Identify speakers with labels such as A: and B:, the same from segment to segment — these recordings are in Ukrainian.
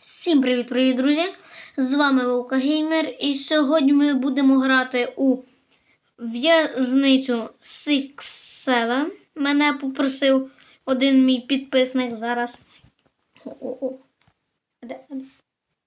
A: Всім привіт-привіт, друзі! З вами Вовка Геймер, і сьогодні ми будемо грати у в'язницю Six Seven. Мене попросив один мій підписник зараз. О-о-о. А де,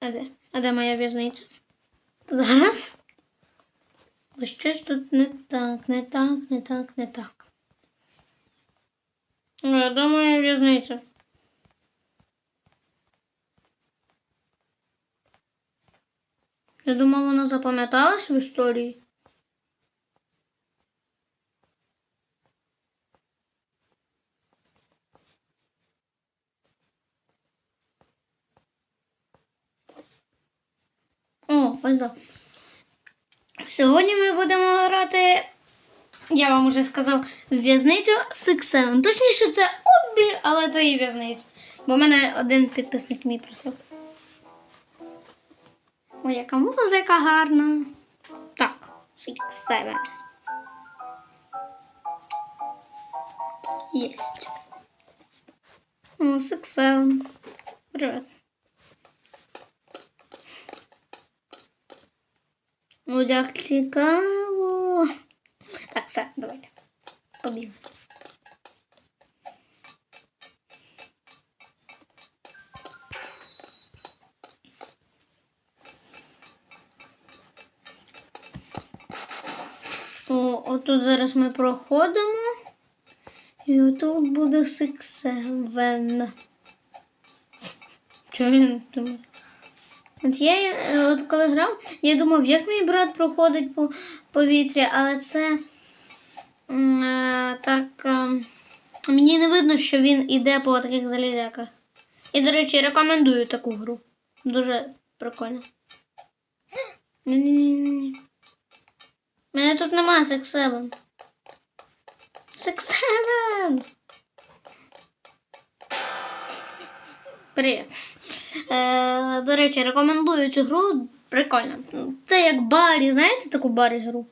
A: а де, а де, моя в'язниця? Зараз? Бо щось тут не так, не так, не так, не так. Де моя в'язниця? Я думав, вона запам'яталась в історії. О, ось так. Сьогодні ми будемо грати, я вам уже сказав, в'язницю Six Seven. Точніше, це обі, але це і в'язниця. Бо в мене один підписник мій просив. Ой, яка музика гарна. Так, Six Seven. Єсть. О, Seven. Привет. Ну, як цікаво. Так, все, давайте. Побігли. Отут зараз ми проходимо. І отут буде Seven. Чого він думає? От я е, от коли грав, я думав, як мій брат проходить по повітря, але це е, так. е, мені не видно, що він іде по таких залізяках. І, до речі, рекомендую таку гру. Дуже прикольно. Тут немає Six Seven. Six Seven! Привіт. Е, до речі, рекомендую цю гру. Прикольно. Це як Барі, знаєте таку Барі гру?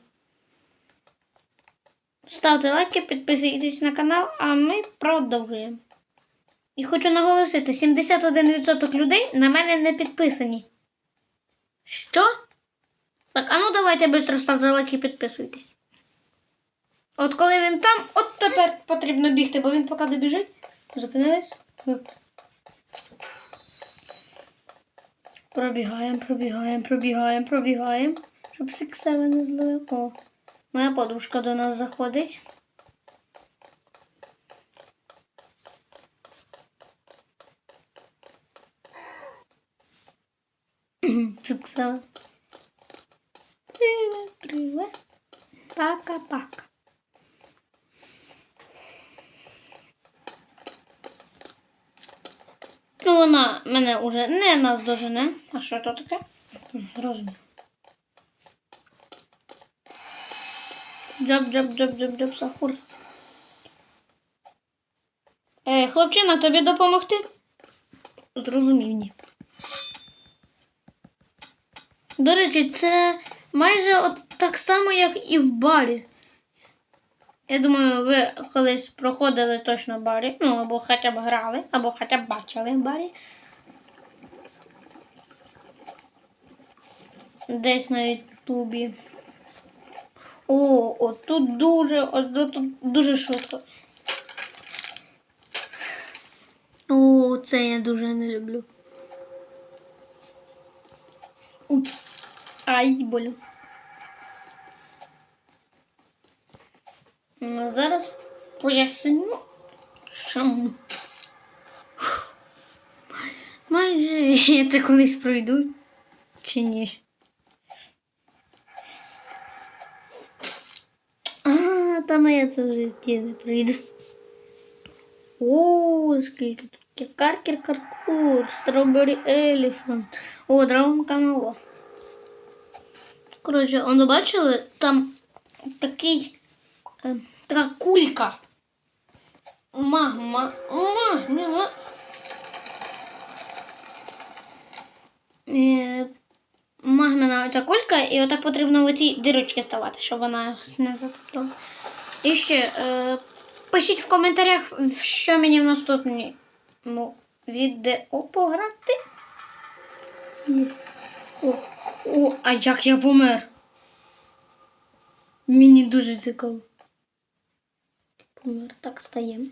A: Ставте лайки, підписуйтесь на канал, а ми продовжуємо. І хочу наголосити: 71% людей на мене не підписані. Що? Так, а ну давайте швидко ставте лайки і підписуйтесь. От коли він там, от тепер потрібно бігти, бо він поки добіжить. Зупинились. Пробігаємо, пробігаємо, пробігаємо, пробігаємо. Щоб сексеве не зловив. О, моя подружка до нас заходить. Сексеве. Привет, привет. Пока-пока. Ну, вона мене уже не наздожене. А що то таке? Розумію. Джаб, сахур. Е, хлопчина, тобі допомогти? Зрозумів, ні. До речі, це майже от так само, як і в барі. Я думаю, ви колись проходили точно барі, ну або хоча б грали, або хоча б бачили в барі. Десь на ютубі. О, от тут дуже, ось тут дуже швидко. О, це я дуже не люблю. Ай, болю. Зараз поясню, чому. Майже я це колись пройду чи ні. А, там я це в житті не прийду. О, скільки тут є. Каркер Каркур, Стробері Еліфант. О, Драгон Камело. Коротше, воно бачили, там такий е, така кулька. Магма. Магма. Е, Магмина оця кулька, і отак потрібно в оці дірочки ставати, щоб вона не затоптала. І ще е, пишіть в коментарях, що мені в наступному відео пограти. О, о, а як я помер? Мені дуже цікаво. Так стаємо.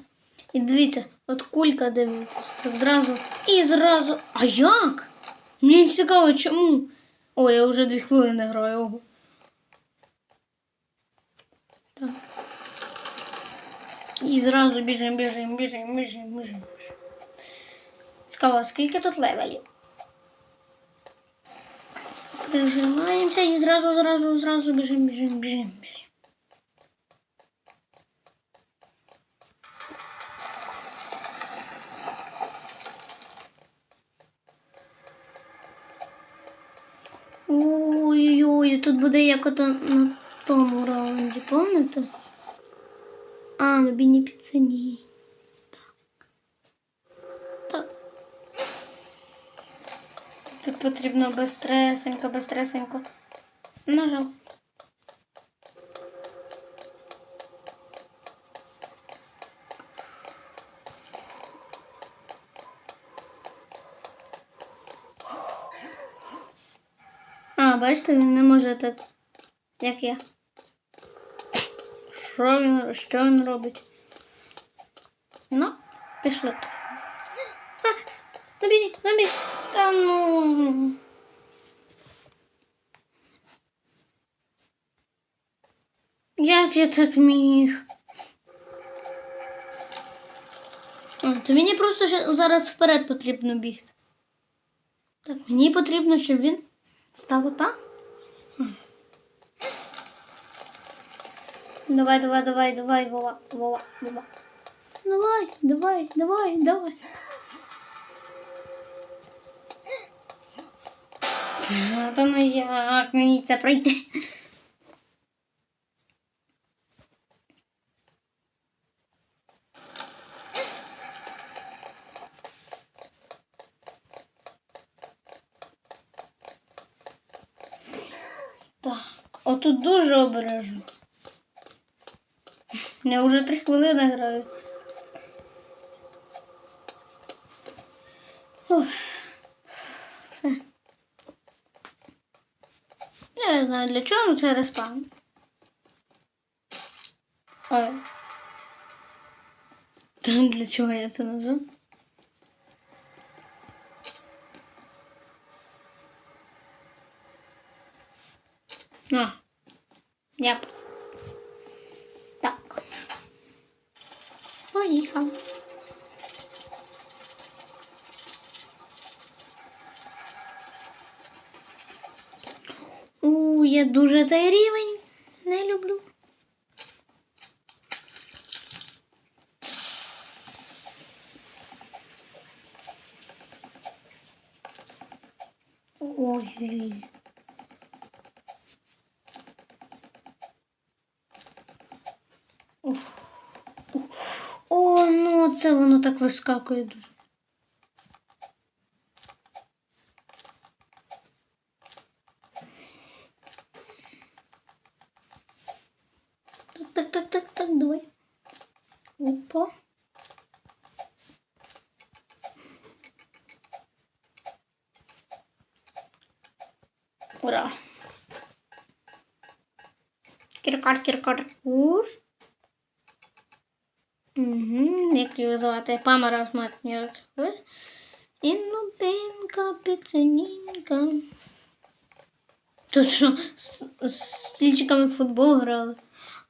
A: І дивіться, от кулька дивитися. Так зразу. І зразу. А як? Мені цікаво, чому. О, я вже дві хвилини граю. Ого. Так. І зразу біжимо, біжимо, біжимо, біжимо, біжимо. Цікаво, скільки тут левелів? Прижимаємося і зразу, зразу, зразу біжимо, біжимо, біжимо, буде як ото на тому раунді, пам'ятаєте? А, на бійні піцені. Так. Так. Тут потрібно безстресенько, безстресенько. Нажав. А, бачите, він не може так, як я. Що він, що він робить? Ну, пішли. А, набій, набій. Та ну. Як я так міг? То мені просто зараз вперед потрібно бігти. Так, мені потрібно, щоб він став отак. Давай, давай, давай, давай, Вова, Вова, Вова. Давай, давай, давай, давай. А, то ну як мені це пройти? Так, отут дуже обережно. Я вже три хвилини граю. Все. Я не знаю для чого це респаун. Ой. Та Для чого я це назву? А. П- Так. Поїхав. У, я дуже цей рівень не люблю. Ой. Уф. Уф. О, ну це воно так вискакує дуже. Так, так, так, так, давай. Опа. Ура. Кіркар, кіркар, кур. Памара смертні І нубинка, піценінка. Тут що, з, стільчиками в футбол грали.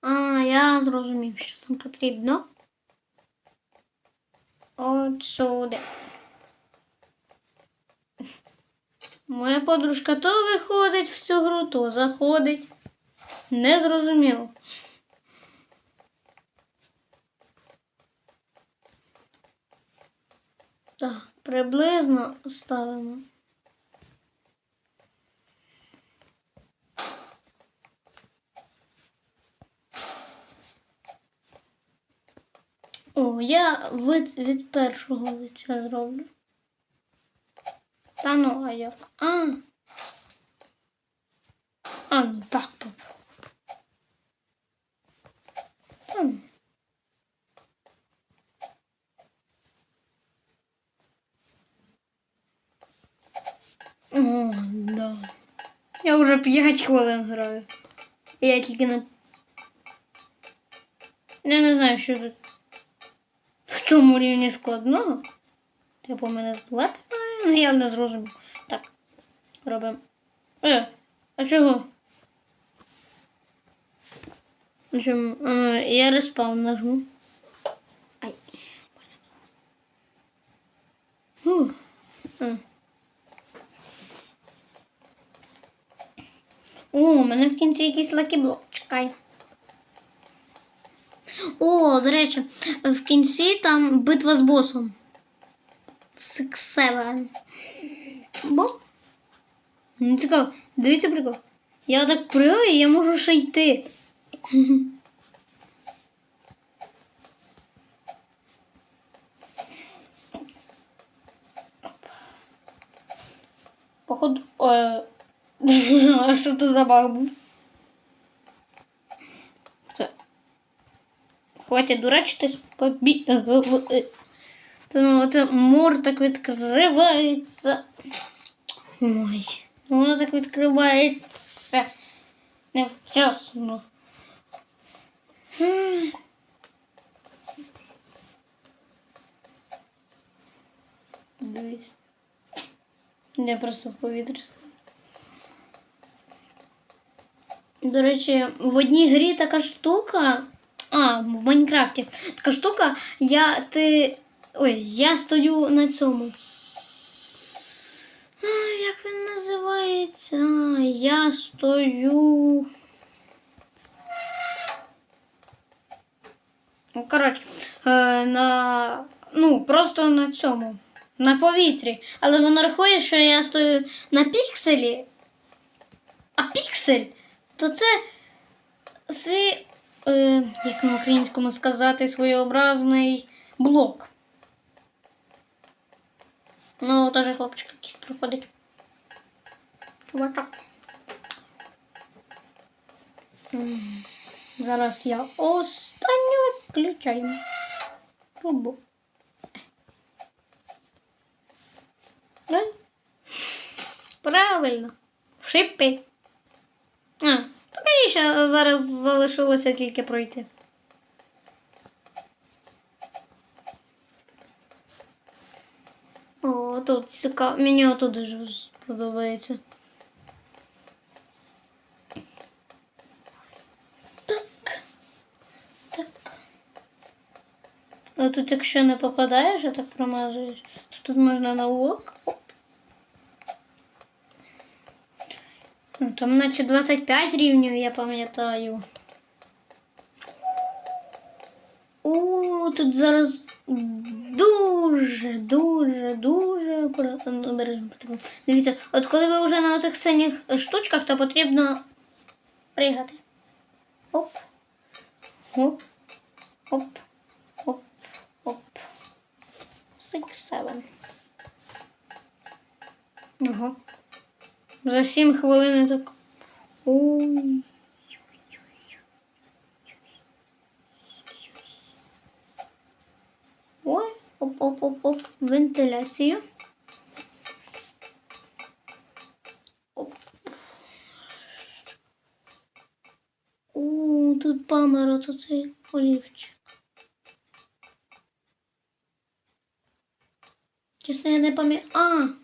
A: А, я зрозумів, що там потрібно. От сюди. Моя подружка то виходить в цю гру, то заходить. Не зрозуміло. Так, приблизно ставимо. О, я від, від першого лиця зроблю. Та ну, а як? А. А, ну так попробуй. Та ну. О, да. Я вже 5 хвилин граю. Я тільки на. Я не знаю, що тут. В цьому рівні складного. Типу мене збивати я не зрозумів. Так. Робимо. Е, а чого? Чому? Я респаун нажму. Ай. Фух. А. О, у кінці якийсь лакіблок. Чекай. О, до речі, в кінці там битва з босом. Seven. Бо? Ну, цікаво. Дивіться прикол. Я так пригаю, і я можу ще йти. Походу. Е... А що то за баг був? Все. Хватить дурачитись, побі... Тому оце мор так відкривається. Ой, воно так відкривається. Невчасно. Дивись. Я просто в повітрі. До речі, в одній грі така штука. А, в Майнкрафті. Така штука, я ти. Ой, я стою на цьому. А, як він називається? Я стою. Ну, коротше, е, на. Ну, просто на цьому. На повітрі. Але воно рахує, що я стою на пікселі. А піксель, то це свій, е, як на українському сказати, своєобразний блок. Ну, теж хлопчик якийсь проходить. Чувака. М, Зараз я останню відключаю. Трубу. Правильно. Шипи. А, тобі ще зараз залишилося тільки пройти. О, тут цікаво. Мені отут дуже подобається. Так. Так. А тут, якщо не попадаєш, а так промазуєш, то тут можна на лук. Оп. Ну, Там наче 25 рівнів, я пам'ятаю. О, тут зараз дуже, дуже, дуже акуратно обережно потрібно. Дивіться, от коли ви вже на оцих синіх штучках, то потрібно пригати. Оп. Оп. Оп. Оп. Оп. Six, seven. Ага. За 7 хвилин так. Ой. Ой, оп-оп-оп-оп, вентиляцію. Оп. У, тут памера, тут цей олівчик. Чесно, я не пам'ятаю. А!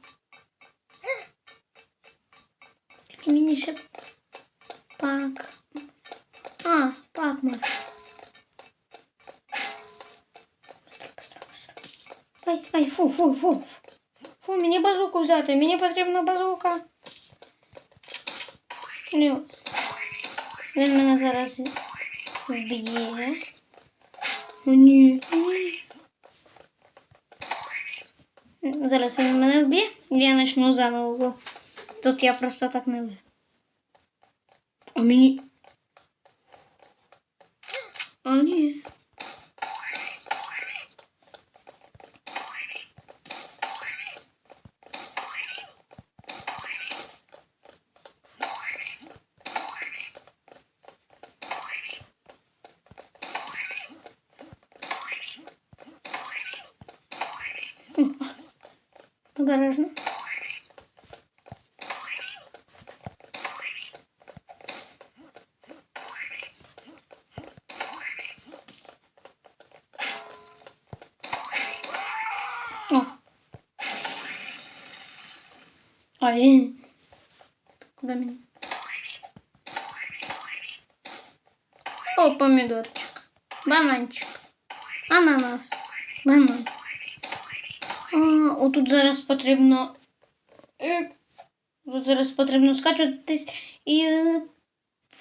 A: Мені ще пак. А, пак може. Ай, ай, фу, фу, фу. Фу, мені базуку взяти. Мені потрібна базука. Ні. Він мене зараз вб'є. О, ні. Зараз він мене вб'є, я почну заново. Тут я просто так не мені. А ні. Ай. Куда меня? О, помидорчик. Бананчик. Ананас. Банан. А, отут зараз потрібно. е, Тут зараз потрібно скачуватись і. е,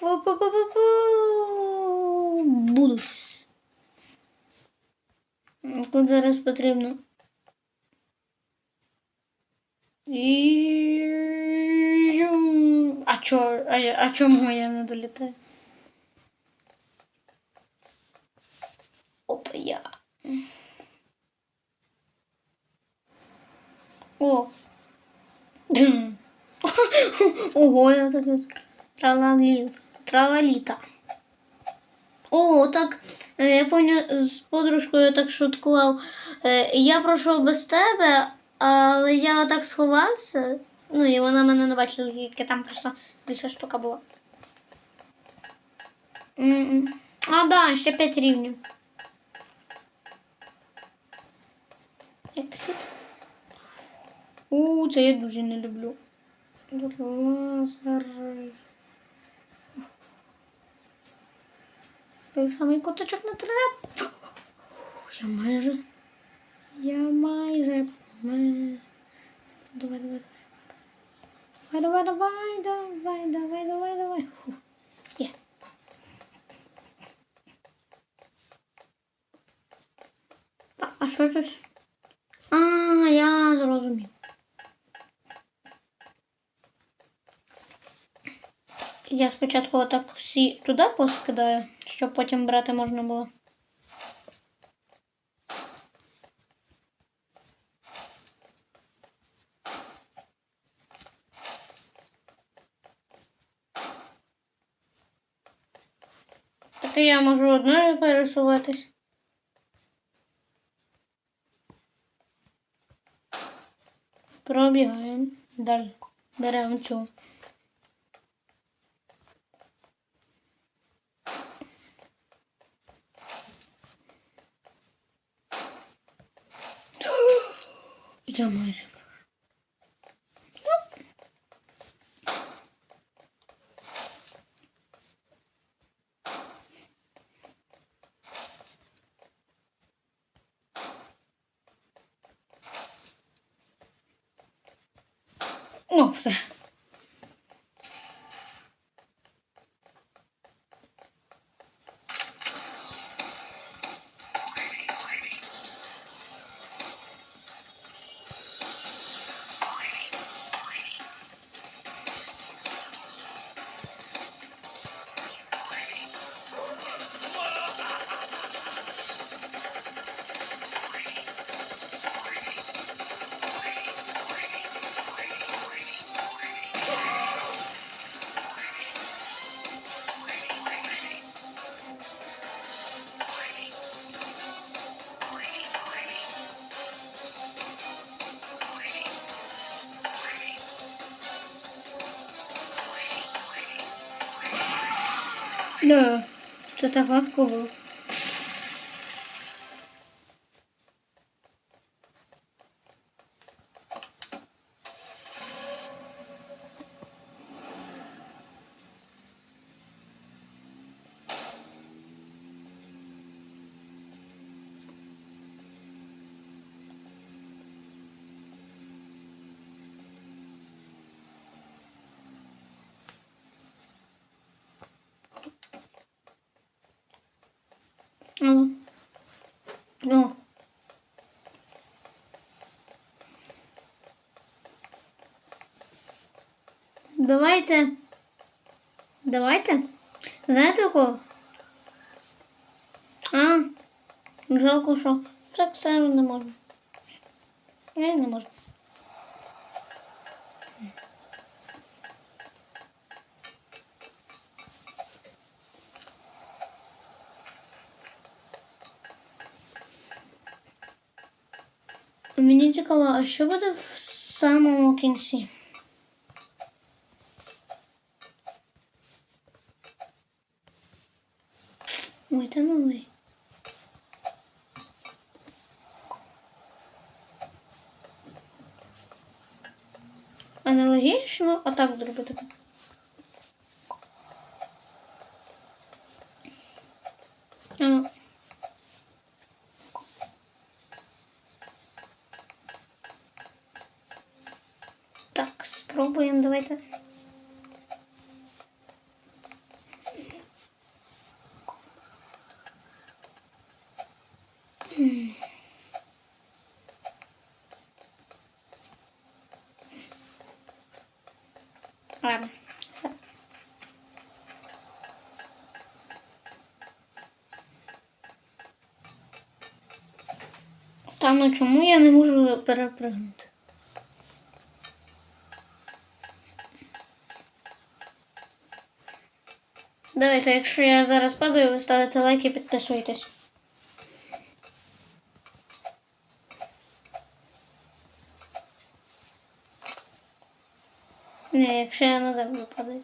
A: Пу-пу-пу-пу-пу. Буду. Тут зараз потрібно. І... Чо, а, я- а чому я не долітаю? Опа, я. О. Ого, я так от тралаліта. О, так. е, Я пам'ятаю, з подружкою так шуткував. Е, Я пройшов без тебе, але я отак сховався. Ну і вона мене не бачила, тільки там просто більша штука була. М-м. А, да, ще 5 рівнів. Ексит. У, це я дуже не люблю. Лазери. Той самий куточок не треба. Я майже. Я майже. помер. Давай, давай, давай. Давай, давай, давай, давай, давай, давай. Фу. Є. А, а що тут? А, я зрозумів. Я спочатку отак всі туди поскидаю, щоб потім брати можна було. І я можу одною пересуватись. Пробігаємо. Далі. Беремо цю. Я майже. О, все. Да, це так легко було. Ну. Ну. Давайте. Давайте. Знаєте кого? А, жалко, що так само не можу. Я не можу. Що буде в самому кінці? Ой, та ну ви. аналогічно отак зробити. А. Так, спробуємо, давайте. Ладно. Та ну чому я не можу перепригнути? Давайте, якщо я зараз падаю, ви ставите лайк і підписуєтесь. Не, якщо я на землю падаю.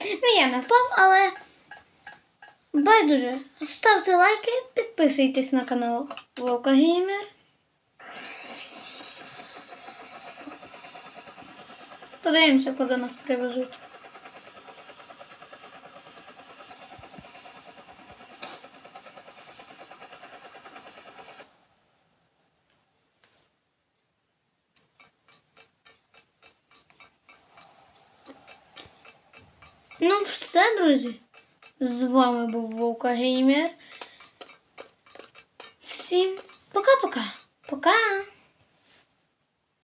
A: Ну, я не впав, але байдуже. Ставте лайки, підписуйтесь на канал Вовка Геймер. Подивимося, куди нас привезуть. Ну, все, друзі. З вами був Вовка Геймер. Всім пока-пока.